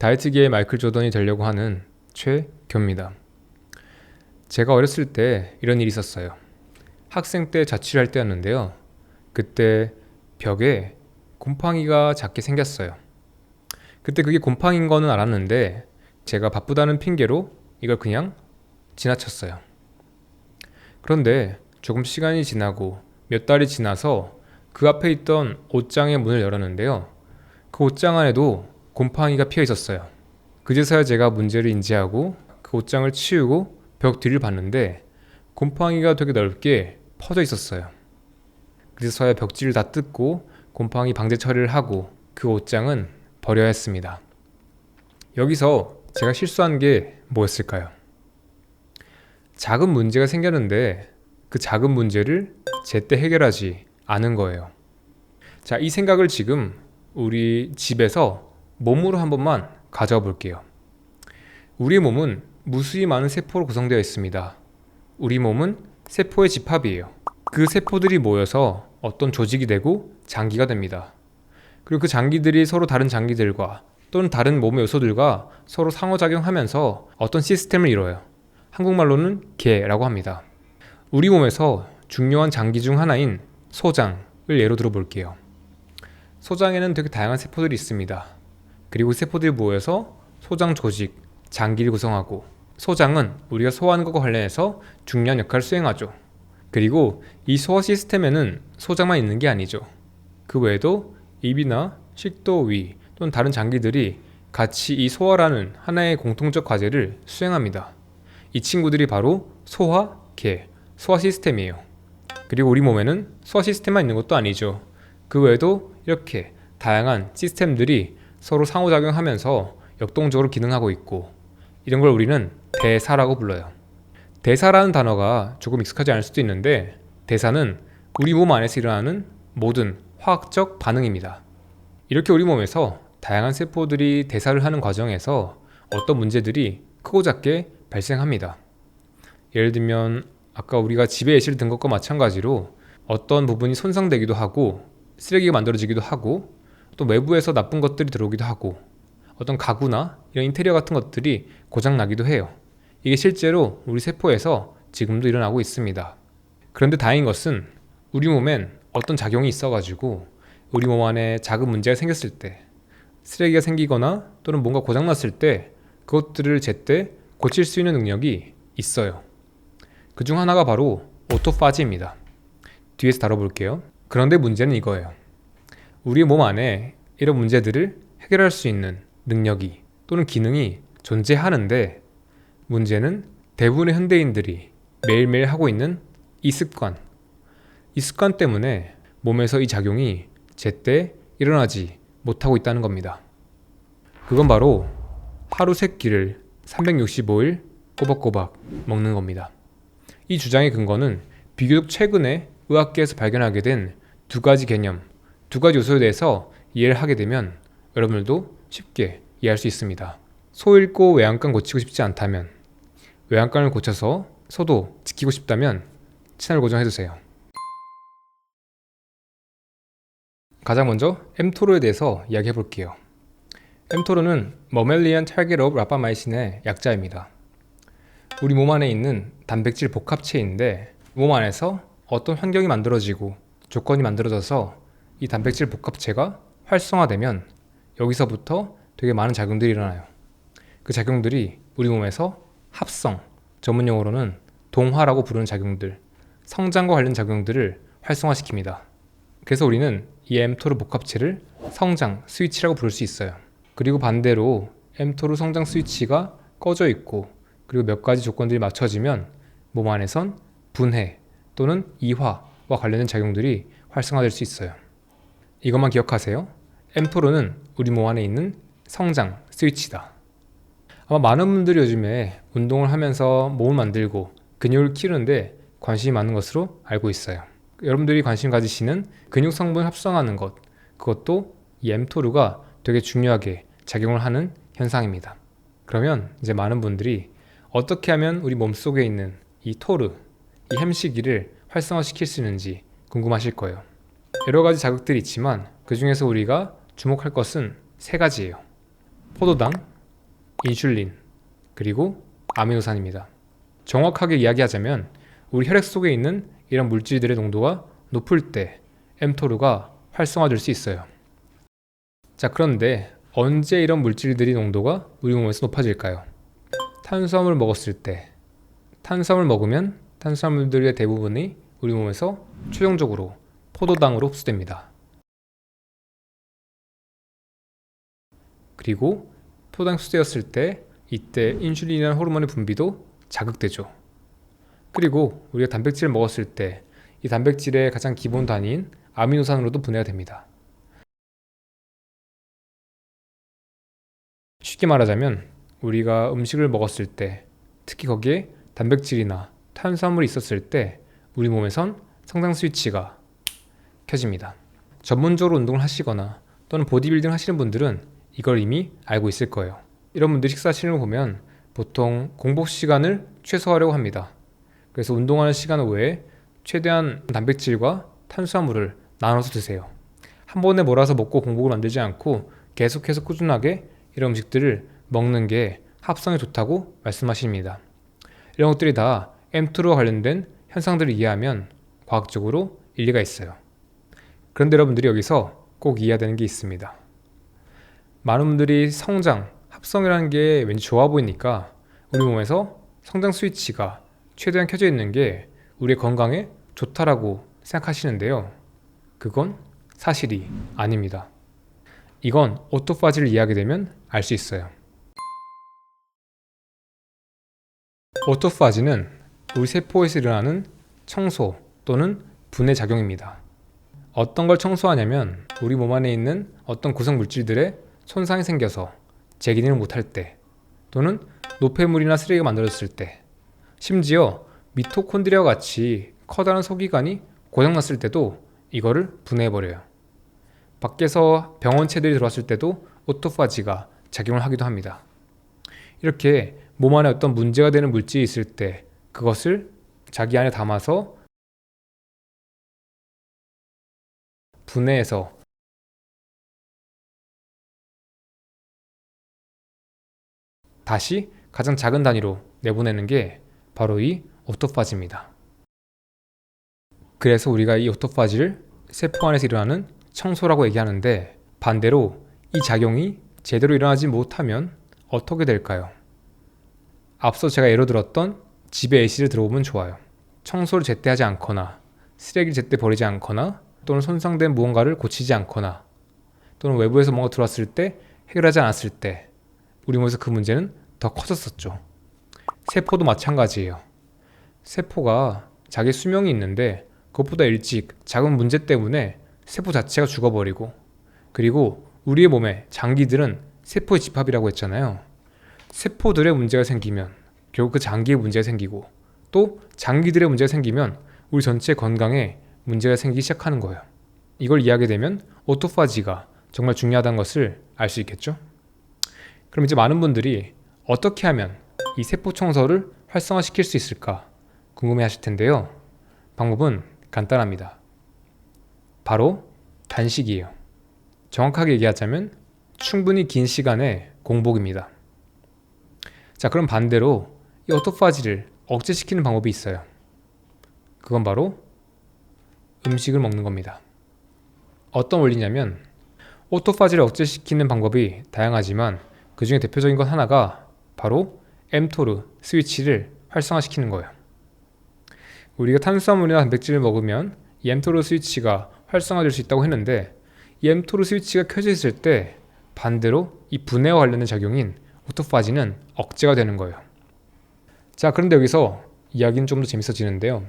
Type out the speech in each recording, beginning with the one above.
다이어트계의 마이클 조던이 되려고 하는 최교입니다. 제가 어렸을 때 이런 일이 있었어요. 학생 때 자취를 할 때였는데요. 그때 벽에 곰팡이가 작게 생겼어요. 그때 그게 곰팡이인 거는 알았는데 제가 바쁘다는 핑계로 이걸 그냥 지나쳤어요. 그런데 조금 시간이 지나고 몇 달이 지나서 그 앞에 있던 옷장의 문을 열었는데요. 그 옷장 안에도 곰팡이가 피어 있었어요. 그제서야 제가 문제를 인지하고 그 옷장을 치우고 벽 뒤를 봤는데 곰팡이가 되게 넓게 퍼져 있었어요. 그제서야 벽지를 다 뜯고 곰팡이 방제 처리를 하고 그 옷장은 버려야 했습니다. 여기서 제가 실수한 게 뭐였을까요? 작은 문제가 생겼는데 그 작은 문제를 제때 해결하지 않은 거예요. 자, 이 생각을 지금 우리 집에서 몸으로 한 번만 가져와 볼게요. 우리 몸은 무수히 많은 세포로 구성되어 있습니다. 우리 몸은 세포의 집합이에요. 그 세포들이 모여서 어떤 조직이 되고 장기가 됩니다. 그리고 그 장기들이 서로 다른 장기들과 또는 다른 몸의 요소들과 서로 상호작용하면서 어떤 시스템을 이뤄요. 한국말로는 개라고 합니다. 우리 몸에서 중요한 장기 중 하나인 소장을 예로 들어 볼게요. 소장에는 되게 다양한 세포들이 있습니다. 그리고 세포들이 모여서 소장 조직, 장기를 구성하고 소장은 우리가 소화하는 것과 관련해서 중요한 역할을 수행하죠. 그리고 이 소화 시스템에는 소장만 있는 게 아니죠. 그 외에도 입이나 식도, 위 또는 다른 장기들이 같이 이 소화라는 하나의 공통적 과제를 수행합니다. 이 친구들이 바로 소화, 계, 소화 시스템이에요. 그리고 우리 몸에는 소화 시스템만 있는 것도 아니죠. 그 외에도 이렇게 다양한 시스템들이 서로 상호작용하면서 역동적으로 기능하고 있고 이런 걸 우리는 대사라고 불러요. 대사라는 단어가 조금 익숙하지 않을 수도 있는데 대사는 우리 몸 안에서 일어나는 모든 화학적 반응입니다. 이렇게 우리 몸에서 다양한 세포들이 대사를 하는 과정에서 어떤 문제들이 크고 작게 발생합니다. 예를 들면 아까 우리가 집에 예시를 든 것과 마찬가지로 어떤 부분이 손상되기도 하고 쓰레기가 만들어지기도 하고 또 외부에서 나쁜 것들이 들어오기도 하고 어떤 가구나 이런 인테리어 같은 것들이 고장 나기도 해요. 이게 실제로 우리 세포에서 지금도 일어나고 있습니다. 그런데 다행인 것은 우리 몸엔 어떤 작용이 있어가지고 우리 몸 안에 작은 문제가 생겼을 때 쓰레기가 생기거나 또는 뭔가 고장났을 때 그것들을 제때 고칠 수 있는 능력이 있어요. 그 중 하나가 바로 오토파지입니다. 뒤에서 다뤄볼게요. 그런데 문제는 이거예요. 우리 몸 안에 이런 문제들을 해결할 수 있는 능력이 또는 기능이 존재하는데 문제는 대부분의 현대인들이 매일매일 하고 있는 이 습관. 이 습관 때문에 몸에서 이 작용이 제때 일어나지 못하고 있다는 겁니다. 그건 바로 하루 세 끼를 365일 꼬박꼬박 먹는 겁니다. 이 주장의 근거는 비교적 최근에 의학계에서 발견하게 된 두 가지 개념, 두 가지 요소에 대해서 이해를 하게 되면 여러분들도 쉽게 이해할 수 있습니다. 소 잃고 외양간 고치고 싶지 않다면 외양간을 고쳐서 소도 지키고 싶다면 채널 고정해주세요. 가장 먼저 엠토르에 대해서 이야기해 볼게요. 엠토르는 머멜리안 오브 라파마이신의 약자입니다. 우리 몸 안에 있는 단백질 복합체인데 몸 안에서 어떤 환경이 만들어지고 조건이 만들어져서 이 단백질 복합체가 활성화되면 여기서부터 되게 많은 작용들이 일어나요. 그 작용들이 우리 몸에서 합성, 전문 용어로는 동화라고 부르는 작용들, 성장과 관련 작용들을 활성화시킵니다. 그래서 우리는 이 m토르 복합체를 성장 스위치라고 부를 수 있어요. 그리고 반대로 m토르 성장 스위치가 꺼져 있고 그리고 몇 가지 조건들이 맞춰지면 몸 안에선 분해 또는 이화와 관련된 작용들이 활성화될 수 있어요. 이것만 기억하세요. m토르는 우리 몸 안에 있는 성장 스위치다. 아마 많은 분들이 요즘에 운동을 하면서 몸을 만들고 근육을 키우는데 관심이 많은 것으로 알고 있어요. 여러분들이 관심 가지시는 근육 성분 합성하는 것, 그것도 이 m토르가 되게 중요하게 작용을 하는 현상입니다. 그러면 이제 많은 분들이 어떻게 하면 우리 몸속에 있는 이 토르, 이 햄시기를 활성화시킬 수 있는지 궁금하실 거예요. 여러 가지 자극들이 있지만 그 중에서 우리가 주목할 것은 세 가지예요. 포도당, 인슐린, 그리고 아미노산입니다. 정확하게 이야기하자면 우리 혈액 속에 있는 이런 물질들의 농도가 높을 때 mTOR가 활성화될 수 있어요. 자, 그런데 언제 이런 물질들이 농도가 우리 몸에서 높아질까요? 탄수화물 먹었을 때 탄수화물 먹으면 탄수화물들의 대부분이 우리 몸에서 최종적으로 포도당으로 흡수됩니다. 그리고 포도당 흡수되었을 때 이때 인슐린이라는 호르몬의 분비도 자극되죠. 그리고 우리가 단백질을 먹었을 때 이 단백질의 가장 기본 단위인 아미노산으로도 분해가 됩니다. 쉽게 말하자면 우리가 음식을 먹었을 때 특히 거기에 단백질이나 탄수화물이 있었을 때 우리 몸에선 성장 스위치가 켜집니다. 전문적으로 운동을 하시거나 또는 보디빌딩 하시는 분들은 이걸 이미 알고 있을 거예요. 이런 분들이 식사하시는 걸 보면 보통 공복 시간을 최소화하려고 합니다. 그래서 운동하는 시간 외에 최대한 단백질과 탄수화물을 나눠서 드세요. 한 번에 몰아서 먹고 공복을 만들지 않고 계속해서 꾸준하게 이런 음식들을 먹는 게 합성에 좋다고 말씀하십니다. 이런 것들이 다 mTOR와 관련된 현상들을 이해하면 과학적으로 일리가 있어요. 그런데 여러분들이 여기서 꼭 이해해야 되는 게 있습니다. 많은 분들이 성장, 합성이라는 게 왠지 좋아 보이니까 우리 몸에서 성장 스위치가 최대한 켜져 있는 게 우리의 건강에 좋다라고 생각하시는데요. 그건 사실이 아닙니다. 이건 오토파지를 이해하게 되면 알 수 있어요. 오토파지는 우리 세포에서 일어나는 청소 또는 분해 작용입니다. 어떤 걸 청소하냐면 우리 몸 안에 있는 어떤 구성 물질들의 손상이 생겨서 재기능을 못할 때 또는 노폐물이나 쓰레기가 만들어졌을 때 심지어 미토콘드리아와 같이 커다란 소기관이 고장났을 때도 이거를 분해해버려요. 밖에서 병원체들이 들어왔을 때도 오토파지가 작용을 하기도 합니다. 이렇게 몸 안에 어떤 문제가 되는 물질이 있을 때 그것을 자기 안에 담아서 분해해서 다시 가장 작은 단위로 내보내는 게 바로 이 오토파지입니다. 그래서 우리가 이 오토파지를 세포 안에서 일어나는 청소라고 얘기하는데 반대로 이 작용이 제대로 일어나지 못하면 어떻게 될까요? 앞서 제가 예로 들었던 집에 AC를 들어보면 좋아요. 청소를 제때 하지 않거나 쓰레기를 제때 버리지 않거나 또는 손상된 무언가를 고치지 않거나 또는 외부에서 뭔가 들어왔을 때 해결하지 않았을 때 우리 몸에서 그 문제는 더 커졌었죠. 세포도 마찬가지예요. 세포가 자기 수명이 있는데 그것보다 일찍 작은 문제 때문에 세포 자체가 죽어버리고 그리고 우리의 몸에 장기들은 세포의 집합이라고 했잖아요. 세포들의 문제가 생기면 결국 그 장기에 문제가 생기고 또 장기들의 문제가 생기면 우리 전체 건강에 문제가 생기기 시작하는 거예요. 이걸 이해하게 되면 오토파지가 정말 중요하다는 것을 알 수 있겠죠? 그럼 이제 많은 분들이 어떻게 하면 이 세포 청소를 활성화시킬 수 있을까 궁금해 하실 텐데요. 방법은 간단합니다. 바로 단식이에요. 정확하게 얘기하자면 충분히 긴 시간의 공복입니다. 자, 그럼 반대로 이 오토파지를 억제시키는 방법이 있어요. 그건 바로 음식을 먹는 겁니다. 어떤 원리냐면 오토파지를 억제시키는 방법이 다양하지만 그 중에 대표적인 것 하나가 바로 mTOR 스위치를 활성화시키는 거예요. 우리가 탄수화물이나 단백질을 먹으면 이 mTOR 스위치가 활성화될 수 있다고 했는데 이 mTOR 스위치가 켜져 있을 때 반대로 이 분해와 관련된 작용인 오토파지는 억제가 되는 거예요. 자, 그런데 여기서 이야기는 좀 더 재밌어지는데요.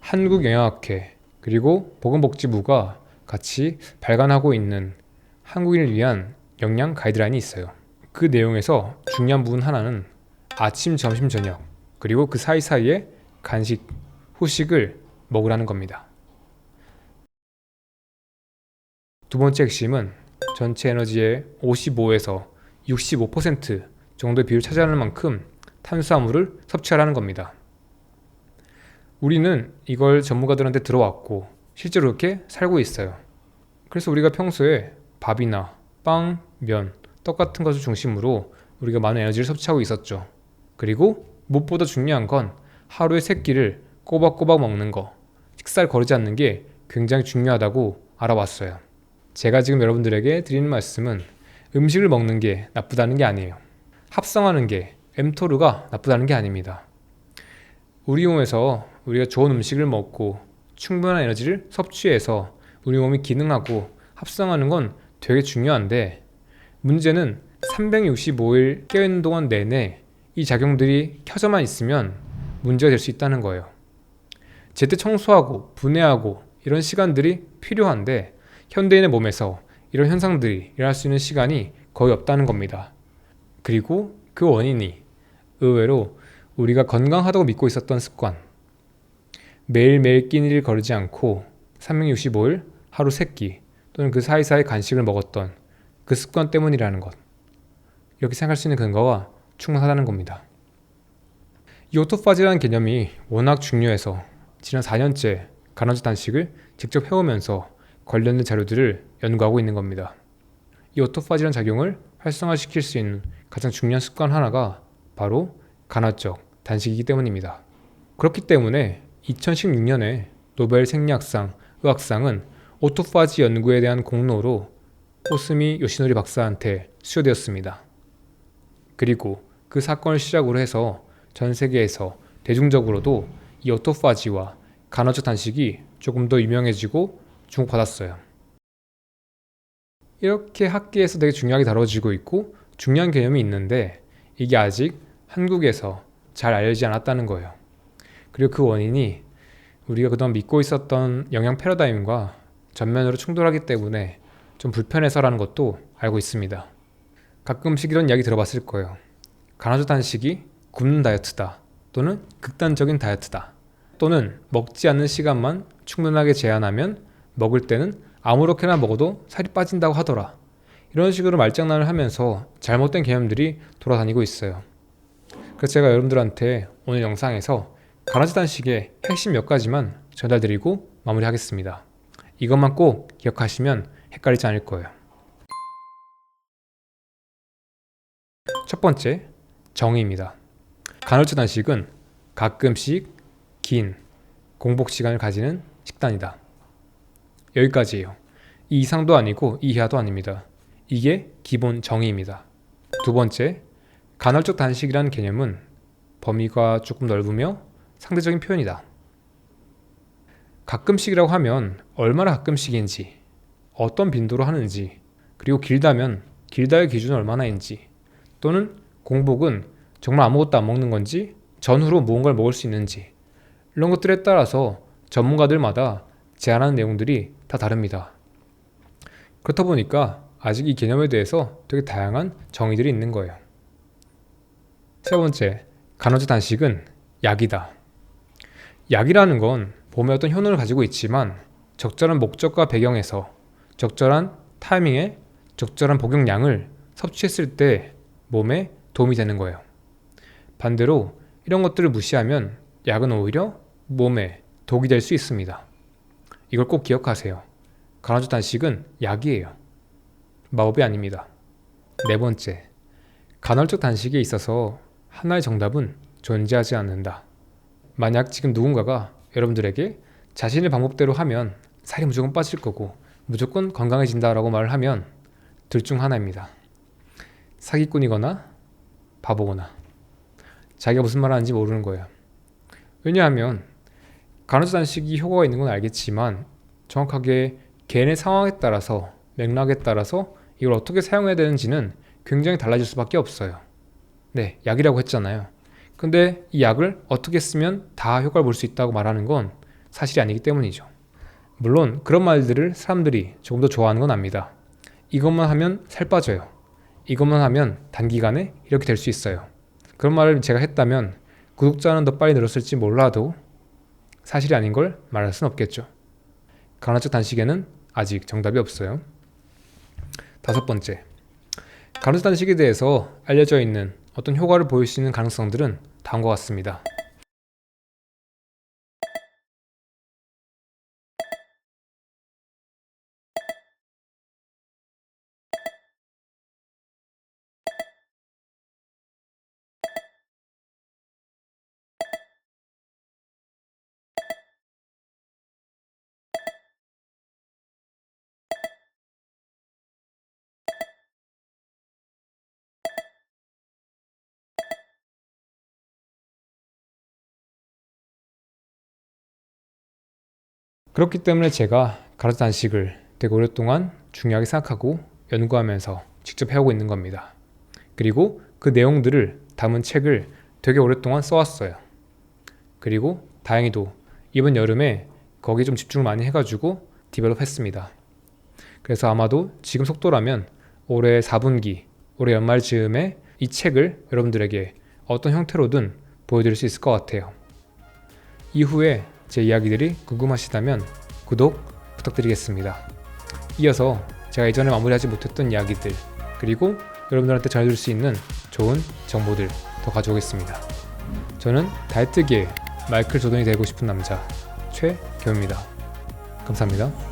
한국영양학회 그리고 보건복지부가 같이 발간하고 있는 한국인을 위한 영양 가이드라인이 있어요. 그 내용에서 중요한 부분 하나는 아침, 점심, 저녁 그리고 그 사이사이에 간식, 후식을 먹으라는 겁니다. 두 번째 핵심은 전체 에너지의 55에서 65% 정도의 비율을 차지하는 만큼 탄수화물을 섭취하라는 겁니다. 우리는 이걸 전문가들한테 들어왔고 실제로 그렇게 살고 있어요. 그래서 우리가 평소에 밥이나 빵, 면, 떡 같은 것을 중심으로 우리가 많은 에너지를 섭취하고 있었죠. 그리고 무엇보다 중요한 건 하루에 세 끼를 꼬박꼬박 먹는 거, 식사를 거르지 않는 게 굉장히 중요하다고 알아왔어요. 제가 지금 여러분들에게 드리는 말씀은 음식을 먹는 게 나쁘다는 게 아니에요. 합성하는 게 엠토르가 나쁘다는 게 아닙니다. 우리 몸에서 우리가 좋은 음식을 먹고 충분한 에너지를 섭취해서 우리 몸이 기능하고 합성하는 건 되게 중요한데 문제는 365일 깨어있는 동안 내내 이 작용들이 켜져만 있으면 문제가 될 수 있다는 거예요. 제때 청소하고 분해하고 이런 시간들이 필요한데 현대인의 몸에서 이런 현상들이 일어날 수 있는 시간이 거의 없다는 겁니다. 그리고 그 원인이 의외로 우리가 건강하다고 믿고 있었던 습관 매일매일 끼니를 거르지 않고 365일 하루 3끼 또는 그 사이사이 간식을 먹었던 그 습관 때문이라는 것 이렇게 생각할 수 있는 근거가 충분하다는 겁니다. 이 오토파지라는 개념이 워낙 중요해서 지난 4년째 간헐적 단식을 직접 해오면서 관련된 자료들을 연구하고 있는 겁니다. 이 오토파지라는 작용을 활성화시킬 수 있는 가장 중요한 습관 하나가 바로 간헐적 단식이기 때문입니다. 그렇기 때문에 2016년에 노벨 생리학상, 의학상은 오토파지 연구에 대한 공로로 오스미 요시노리 박사한테 수여되었습니다. 그리고 그 사건을 시작으로 해서 전 세계에서 대중적으로도 이 오토파지와 간헐적 단식이 조금 더 유명해지고 주목받았어요. 이렇게 학계에서 되게 중요하게 다뤄지고 있고 중요한 개념이 있는데 이게 아직 한국에서 잘 알려지지 않았다는 거예요. 그리고 그 원인이 우리가 그동안 믿고 있었던 영양 패러다임과 전면으로 충돌하기 때문에 좀 불편해서라는 것도 알고 있습니다. 가끔씩 이런 이야기 들어봤을 거예요. 간헐적 단식이 굶는 다이어트다. 또는 극단적인 다이어트다. 또는 먹지 않는 시간만 충분하게 제한하면 먹을 때는 아무렇게나 먹어도 살이 빠진다고 하더라. 이런 식으로 말장난을 하면서 잘못된 개념들이 돌아다니고 있어요. 그래서 제가 여러분들한테 오늘 영상에서 간헐적 단식의 핵심 몇 가지만 전달드리고 마무리하겠습니다. 이것만 꼭 기억하시면 헷갈리지 않을 거예요. 첫 번째, 정의입니다. 간헐적 단식은 가끔씩 긴 공복 시간을 가지는 식단이다. 여기까지예요. 이 이상도 아니고 이 이하도 아닙니다. 이게 기본 정의입니다. 두 번째, 간헐적 단식이라는 개념은 범위가 조금 넓으며 상대적인 표현이다. 가끔씩이라고 하면 얼마나 가끔씩인지, 어떤 빈도로 하는지, 그리고 길다면 길다의 기준은 얼마나인지, 또는 공복은 정말 아무것도 안 먹는 건지, 전후로 무언가를 먹을 수 있는지, 이런 것들에 따라서 전문가들마다 제안하는 내용들이 다 다릅니다. 그렇다 보니까 아직 이 개념에 대해서 되게 다양한 정의들이 있는 거예요. 세 번째, 간헐적 단식은 약이다. 약이라는 건 몸에 어떤 효능을 가지고 있지만 적절한 목적과 배경에서 적절한 타이밍에 적절한 복용량을 섭취했을 때 몸에 도움이 되는 거예요. 반대로 이런 것들을 무시하면 약은 오히려 몸에 독이 될 수 있습니다. 이걸 꼭 기억하세요. 간헐적 단식은 약이에요. 마법이 아닙니다. 네 번째, 간헐적 단식에 있어서 하나의 정답은 존재하지 않는다. 만약 지금 누군가가 여러분들에게 자신의 방법대로 하면 살이 무조건 빠질 거고 무조건 건강해진다라고 말을 하면 둘 중 하나입니다. 사기꾼이거나 바보거나 자기가 무슨 말 하는지 모르는 거예요. 왜냐하면 간헐적 단식이 효과가 있는 건 알겠지만 정확하게 개인의 상황에 따라서 맥락에 따라서 이걸 어떻게 사용해야 되는지는 굉장히 달라질 수밖에 없어요. 네, 약이라고 했잖아요. 근데 이 약을 어떻게 쓰면 다 효과를 볼 수 있다고 말하는 건 사실이 아니기 때문이죠. 물론 그런 말들을 사람들이 조금 더 좋아하는 건 압니다. 이것만 하면 살 빠져요. 이것만 하면 단기간에 이렇게 될 수 있어요. 그런 말을 제가 했다면 구독자는 더 빨리 늘었을지 몰라도 사실이 아닌 걸 말할 수는 없겠죠. 간헐적 단식에는 아직 정답이 없어요. 다섯 번째. 간헐적 단식에 대해서 알려져 있는 어떤 효과를 보일 수 있는 가능성들은 다음과 같습니다. 그렇기 때문에 제가 가르쳐 단식을 되게 오랫동안 중요하게 생각하고 연구하면서 직접 해오고 있는 겁니다. 그리고 그 내용들을 담은 책을 되게 오랫동안 써왔어요. 그리고 다행히도 이번 여름에 거기에 좀 집중을 많이 해가지고 디벨롭 했습니다. 그래서 아마도 지금 속도라면 올해 4분기, 올해 연말 즈음에 이 책을 여러분들에게 어떤 형태로든 보여드릴 수 있을 것 같아요. 이후에 제 이야기들이 궁금하시다면 구독 부탁드리겠습니다. 이어서 제가 이전에 마무리하지 못했던 이야기들 그리고 여러분들한테 전해줄 수 있는 좋은 정보들 더 가져오겠습니다. 저는 다이어트계의 마이클 조던이 되고 싶은 남자 최경입니다. 감사합니다.